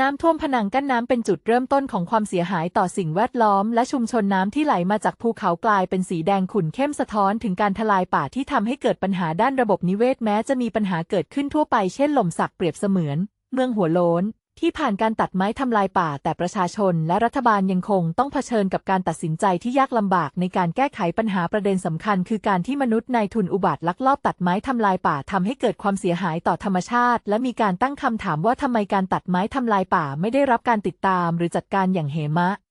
น้ำท่วมผนังกั้นน้ำเป็นจุดเริ่มต้นของความเสียหายต่อสิ่งแวดล้อม และชุมชนน้ำที่ไหลมาจากภูเขากลายเป็นสีแดงขุ่นเข้มสะท้อนถึงการทลายป่าที่ทำให้เกิดปัญหาด้านระบบนิเวศแม้จะมีปัญหาเกิดขึ้นทั่วไปเช่นหล่มสักเปรียบเสมือน เมืองหัวโลน ที่ผ่านการตัดไม้ทำลายป่า แต่ประชาชนและรัฐบาลยังคงต้องเผชิญกับการตัดสินใจที่ยากลำบากในการแก้ไขปัญหาประเด็นสำคัญ คือการที่มนุษย์นายทุนอุบัติลักลอบตัดไม้ทำลายป่าทำให้เกิดความเสียหายต่อธรรมชาติ และมีการตั้งคำถามว่าทำไมการตัดไม้ทำลายป่าไม่ได้รับการติดตาม หรือจัดการอย่างเหมะ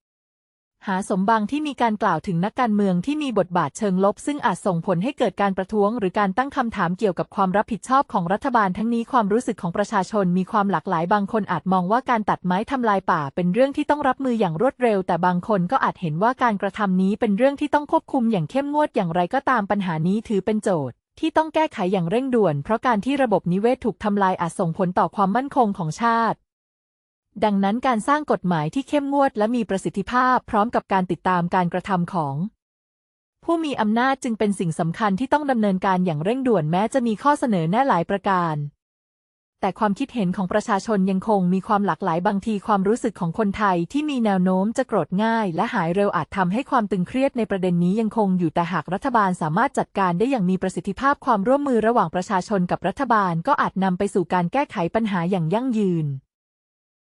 หาสมบังที่มีการกล่าวถึงนักการเมืองที่มีบทบาทเชิงลบ ซึ่งอาจส่งผลให้เกิดการประท้วง หรือการตั้งคำถามเกี่ยวกับความรับผิดชอบของรัฐบาลทั้งนี้ความรู้สึกของประชาชนมีความหลากหลายบางคนอาจมองว่าการตัดไม้ทำลายป่า เป็นเรื่องที่ต้องรับมืออย่างรวดเร็ว แต่บางคนก็อาจเห็นว่าการกระทำนี้เป็นเรื่องที่ต้องควบคุมอย่างเข้มงวดอย่างไรก็ตามปัญหานี้ถือเป็นโจทย์ที่ต้องแก้ไขอย่างเร่งด่วน เพราะการที่ระบบนิเวศถูกทำลายอาจส่งผลต่อความมั่นคงของชาติ ดังนั้นการสร้างกฎหมายที่เข้มงวดและมีประสิทธิภาพพร้อมกับการติดตามการกระทำของ ผู้มีอำนาจจึงเป็นสิ่งสำคัญที่ต้องดำเนินการอย่างเร่งด่วนแม้จะมีข้อเสนอแน่หลายประการ แต่ความคิดเห็นของประชาชนยังคงมีความหลากหลายบางทีความรู้สึกของคนไทยที่มีแนวโน้มจะโกรธง่าย และหายเร็วอาจทำให้ความตึงเครียดในประเด็นนี้ยังคงอยู่แต่หากรัฐบาลสามารถจัดการได้อย่างมีประสิทธิภาพความร่วมมือระหว่างประชาชนกับรัฐบาลก็อาจนำไปสู่การแก้ไขปัญหาอย่างยั่งยืน